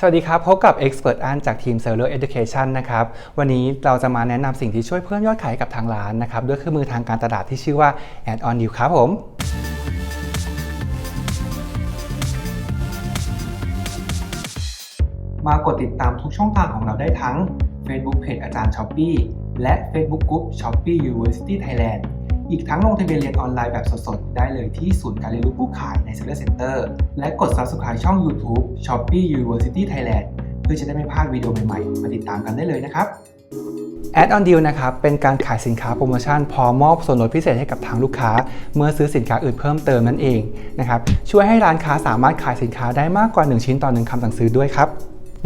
สวัสดีครับ พบกับ Expert อันจากทีม Seller Education นะครับ วันนี้เราจะมาแนะนำสิ่งที่ช่วยเพิ่มยอดขายกับทางร้านนะครับ ด้วยเครื่องมือทางการตลาดที่ชื่อว่า Add on Deal ครับผมมากดติดตามทุกช่องทางของเราได้ทั้ง Facebook Page อาจารย์ s h o p e e และ Facebook Group Shopee University Thailand อีกทั้งลงทะเบียนเรียนออนไลน์แบบสดๆ ได้เลยที่ศูนย์การเรียนรู้ผู้ขายใน Seller Center และกด Subscribe ช่อง YouTube Shopee University Thailand เพื่อจะได้ไม่พลาดวิดีโอใหม่ๆ มาติดตามกันได้เลยนะครับ Add on Deal นะครับ เป็นการขายสินค้าโปรโมชั่นพร้อมมอบส่วนลดพิเศษให้กับทางลูกค้า เมื่อซื้อสินค้าอื่นเพิ่มเติมนั่นเองนะครับช่วยให้ร้านค้าสามารถขายสินค้าได้มากกว่า 1 ชิ้นต่อ 1คำสั่งซื้อด้วยครับ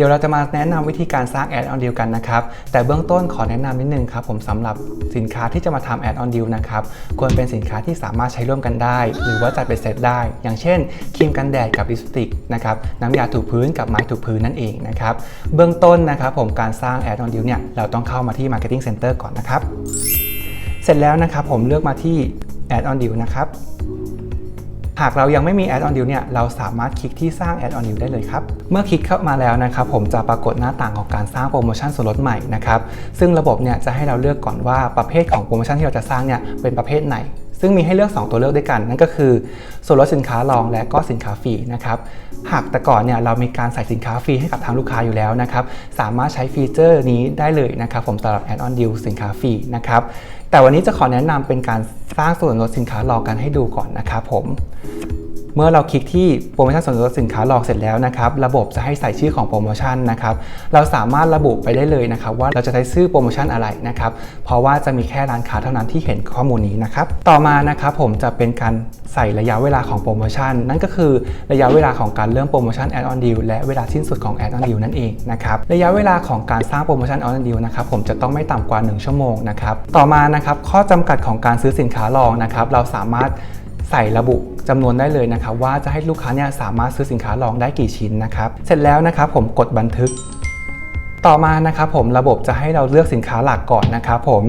ดี๋ยวเราจะมาแนะนำวิธีการสร้าง Add on Deal กันนะครับ แต่เบื้องต้นขอแนะนำนิดนึงครับผมสำหรับสินค้าที่จะมาทำ Add on Deal นะครับควรเป็นสินค้าที่สามารถใช้ร่วมกันได้ หรือว่าจัดเป็นเซตได้ อย่างเช่นครีมกันแดดกับลิปสติกนะครับน้ำยาถูพื้นกับไม้ถูพื้นนั่นเองนะครับเบื้องต้นนะครับผมการสร้าง Add on Deal เนี่ยเราต้องเข้ามาที่ Marketing Center ก่อนนะครับ เสร็จแล้วนะครับผมเลือกมาที่ Add on Deal นะครับ หากเรายังไม่มี Add on Deal เนี่ยเราสามารถคลิกที่สร้าง Add on Deal ได้เลยครับ เมื่อคลิกเข้ามาแล้วนะครับผมจะปรากฏหน้าต่างของการสร้างโปรโมชั่นส่วนลดใหม่นะครับซึ่งระบบเนี่ยจะให้เราเลือกก่อนว่าประเภทของโปรโมชั่นที่เราจะสร้างเนี่ยเป็นประเภทไหน ซึ่งมีให้เลือก 2 ตัวเลือกด้วยกัน นั่นก็คือส่วนลดสินค้ารองและก็สินค้าฟรีนะครับหากแต่ก่อนเนี่ยเรามีการใส่สินค้าฟรีให้กับทางลูกค้าอยู่แล้วนะครับสามารถใช้ฟีเจอร์นี้ได้เลยนะครับผมสำหรับ Add on Deal สินค้าฟรีนะครับแต่วันนี้จะขอแนะนำเป็นการสร้างส่วนลดสินค้ารองกันให้ดูก่อนนะครับผม เมื่อเราคลิกที่โปรโมชั่นส่วนลดสินค้าลองเสร็จแล้วนะครับระบบจะให้ใส่ชื่อของโปรโมชั่นนะครับเราสามารถระบุไปได้เลยนะครับว่าเราจะใช้ชื่อโปรโมชั่นอะไรนะครับเพราะว่าจะมีแค่ร้านค้าเท่านั้นที่เห็นข้อมูลนี้นะครับต่อมานะครับผมจะเป็นการใส่ระยะเวลาของโปรโมชั่น นั่นก็คือระยะเวลาของการเริ่มโปรโมชั่น Add on Deal และเวลาสิ้นสุดของ Add on Deal นั่นเองนะครับระยะเวลาของการสร้างโปรโมชั่น Add on Deal นะครับผมจะต้องไม่ต่ำกว่า 1 ชั่วโมงนะครับต่อมานะครับข้อจำกัดของการซื้อสินค้าลองนะครับเราสามารถ ใส่ระบุจำนวนได้เลยนะครับว่าจะให้ลูกค้าเนี่ยสามารถซื้อสินค้าลองได้กี่ชิ้นนะครับเสร็จแล้วนะครับผมกดบันทึก ต่อมานะครับผมระบบจะให้เราเลือกสินค้าหลักก่อนนะครับผม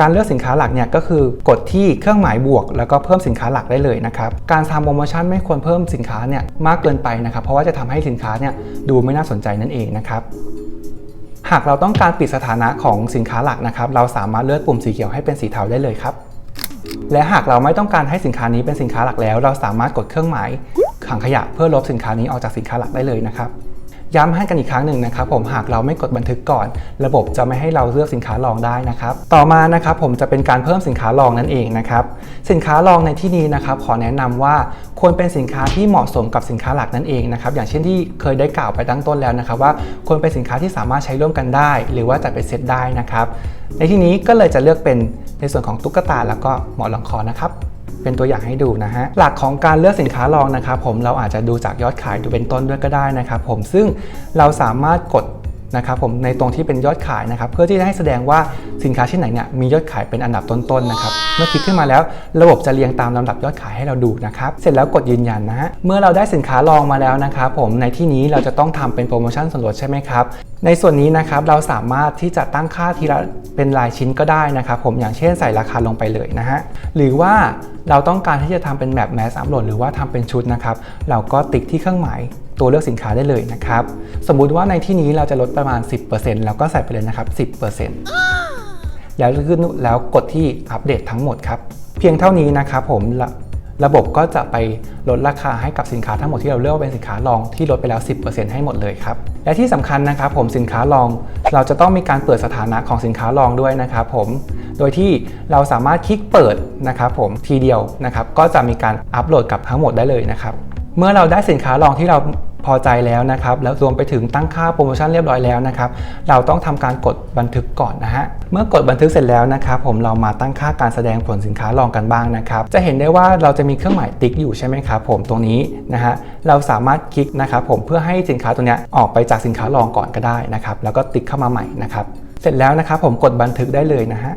การเลือกสินค้าหลักเนี่ยก็คือกดที่เครื่องหมายบวก แล้วก็เพิ่มสินค้าหลักได้เลยนะครับการทำโปรโมชั่นไม่ควรเพิ่มสินค้าเนี่ยมากเกินไปนะครับเพราะว่าจะทำให้สินค้าเนี่ยดูไม่น่าสนใจนั่นเองนะครับหากเราต้องการปิดสถานะของสินค้าหลักนะครับ เราสามารถเลือกปุ่มสีเขียวให้เป็นสีเทาได้เลยครับ และหากเราไม่ต้องการให้สินค้านี้เป็นสินค้าหลักแล้ว เราสามารถกดเครื่องหมายขังขยะเพื่อลบสินค้านี้ออกจากสินค้าหลักได้เลยนะครับ ย้ำให้กันอีกครั้งหนึ่งนะครับผมหากเราไม่กดบันทึกก่อน ระบบจะไม่ให้เราเลือกสินค้ารองได้นะครับต่อมานะครับผมจะเป็นการเพิ่มสินค้ารองนั่นเองนะครับสินค้ารองในที่นี้นะครับขอแนะนำว่าควรเป็นสินค้าที่เหมาะสมกับสินค้าหลักนั่นเองนะครับอย่างเช่นที่เคยได้กล่าวไปตั้งต้นแล้วนะครับ ว่าควรเป็นสินค้าที่สามารถใช้ร่วมกันได้ หรือว่าจัดเป็นเซตได้นะครับในที่นี้ก็เลยจะเลือกเป็นในส่วนของตุ๊กตาแล้วก็หมอนรองคอนะครับ เป็นตัวอย่างให้ดูนะฮะหลักของการเลือกสินค้ารองนะครับผมเราอาจจะดูจากยอดขายดูเป็นต้นด้วยก็ได้นะครับผมซึ่งเราสามารถกดนะครับผมในตรงที่เป็นยอดขายนะครับเพื่อที่จะให้แสดงว่าสินค้าชิ้นไหนเนี่ยมียอดขายเป็นอันดับต้นๆนะครับเมื่อคลิกขึ้นมาแล้ว ระบบจะเรียงตามลำดับยอดขายให้เราดูนะครับเสร็จแล้วกดยืนยันนะฮะเมื่อเราได้สินค้ารองมาแล้วนะครับผมในที่นี้เราจะต้องทำเป็นโปรโมชั่นส่วนลดใช่ไหมครับในส่วนนี้นะครับเราสามารถที่จะตั้งค่าทีละเป็นรายชิ้นก็ได้นะครับผมอย่างเช่นใส่ราคาลงไปเลยนะฮะหรือว่า เราต้องการที่จะทำเป็นแบบแมสอัพโหลดหรือว่าทำเป็นชุดนะครับ เราก็ติ๊กที่เครื่องหมายตัวเลือกสินค้าได้เลยนะครับ สมมุติว่าในที่นี้เราจะลดประมาณ 10%แล้วก็ใส่ไปเลยนะครับ 10%แล้วขึ้นแล้วกดที่อัปเดตทั้งหมดครับ เพียงเท่านี้นะครับผมระระบบก็จะไปลดราคาให้กับสินค้าทั้งหมดที่เราเลือกเป็นสินค้ารองที่ลดไปแล้ว 10%ให้หมดเลยครับ และที่สำคัญนะครับผมสินค้ารอง เราจะต้องมีการเปิดสถานะของสินค้ารองด้วยนะครับผม โดยที่เราสามารถคลิกเปิดนะครับผมทีเดียวนะครับก็จะมีการอัปโหลดกับทั้งหมดได้เลยนะครับเมื่อเราได้สินค้ารองที่เราพอใจแล้วนะครับ แล้วรวมไปถึงตั้งค่าโปรโมชั่นเรียบร้อยแล้วนะครับ เราต้องทำการกดบันทึกก่อนนะฮะ เมื่อกดบันทึกเสร็จแล้วนะครับ ผมเรามาตั้งค่าการแสดงผลสินค้ารองกันบ้างนะครับ จะเห็นได้ว่าเราจะมีเครื่องหมายติ๊กอยู่ใช่ไหมครับผมตรงนี้นะฮะ เราสามารถคลิกนะครับผมเพื่อให้สินค้าตัวเนี้ยออกไปจากสินค้ารองก่อนก็ได้นะครับ แล้วก็ติ๊กเข้ามาใหม่นะครับ เสร็จแล้วนะครับผมกดบันทึกได้เลยนะฮะ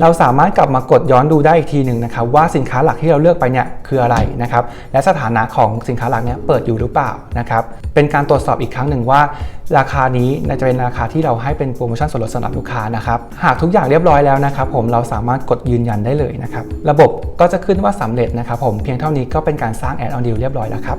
เราสามารถกลับมากดย้อนดูได้อีกทีหนึ่งนะครับว่าสินค้าหลักที่เราเลือกไปเนี่ยคืออะไรนะครับและสถานะของสินค้าหลักเนี่ยเปิดอยู่หรือเปล่านะครับเป็นการตรวจสอบอีกครั้งหนึ่งว่า ราคานี้จะเป็นราคาที่เราให้เป็นโปรโมชั่นส่วนลดสำหรับลูกค้านะครับหากทุกอย่างเรียบร้อยแล้วนะครับผมเราสามารถกดยืนยันได้เลยนะครับระบบก็จะขึ้นว่าสำเร็จนะครับผมเพียงเท่านี้ก็เป็นการสร้างแอดออนดีลเรียบร้อยแล้วครับ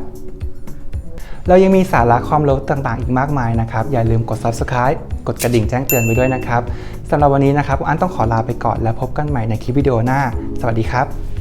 เรายังมีสาระความรู้ต่างๆ อีกมากมายนะครับ อย่าลืมกด subscribe กดกระดิ่งแจ้งเตือนไว้ด้วยนะครับสำหรับวันนี้นะครับอันต้องขอลาไปก่อนแล้วพบกันใหม่ในคลิปวิดีโอหน้า สวัสดีครับ